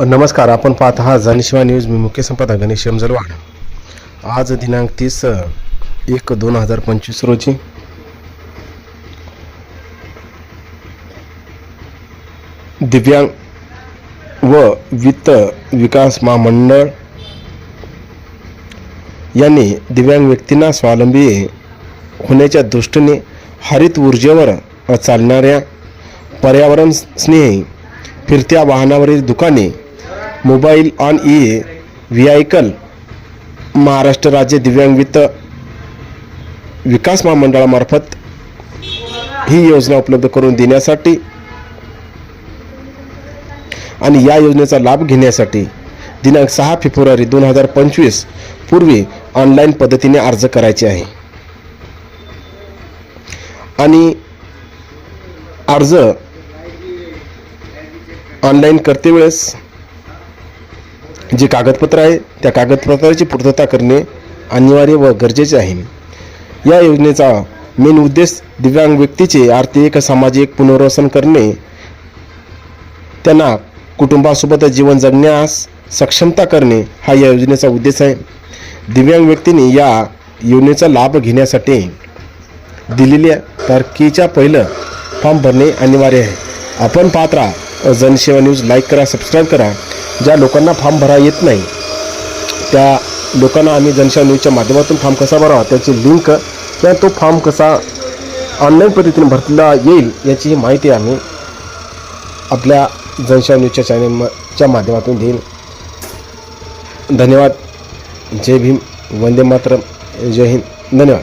नमस्कार आपण पाहत आहात जनशिवा न्यूज. मी मुख्य संपादक गणेश जलवाड आज दिनांक तीस एक दोन हजार पंचवीस रोजी. दिव्यांग व वित्त विकास महामंडळ यांनी दिव्यांग व्यक्तींना स्वावलंबी होण्याच्या दृष्टीने हरित ऊर्जेवर चालणाऱ्या पर्यावरण स्नेही फिरत्या वाहनावरील दुकाने mobile on e vehicle Maharashtra राज्य दिव्यांग वित्त विकास महामंडळामार्फत ही योजना उपलब्ध करून देण्यासाठी आणि या योजनेचा लाभ घेण्यासाठी दिनांक सहा फेब्रुवारी दोन हजार पंचवीस पूर्वी ऑनलाईन पद्धतीने अर्ज करायचे आहे. आणि अर्ज ऑनलाईन करते वेळेस जे कागदपत्र आहे त्या कागदपत्राची पूर्तता करणे अनिवार्य व गरजेचे आहे. या योजनेचा मेन उद्देश दिव्यांग व्यक्तीचे आर्थिक सामाजिक पुनर्वसन करणे त्यांना कुटुंबासोबत जीवन जगण्यास सक्षमता करणे हा या योजनेचा उद्देश आहे. दिव्यांग व्यक्तीने या योजनेचा लाभ घेण्यासाठी दिलेल्या तारखेच्या पहिलं फॉर्म भरणे अनिवार्य आहे. आपण पाहत जनसेवा न्यूज. लाईक करा सबस्क्राईब करा. ज्या लोकांना फॉर्म भरा येत नाही त्या लोकांना आम्ही जनसेवा न्यूजच्या माध्यमातून फॉर्म कसा भरावा त्याची लिंक किंवा तो फॉर्म कसा ऑनलाईन पद्धतीने भरला येईल याची माहिती आम्ही आपल्या जनशा न्यूजच्या चॅनलच्या माध्यमातून देईल. धन्यवाद. जय भीम. वंदे मातरम. जय हिंद. धन्यवाद.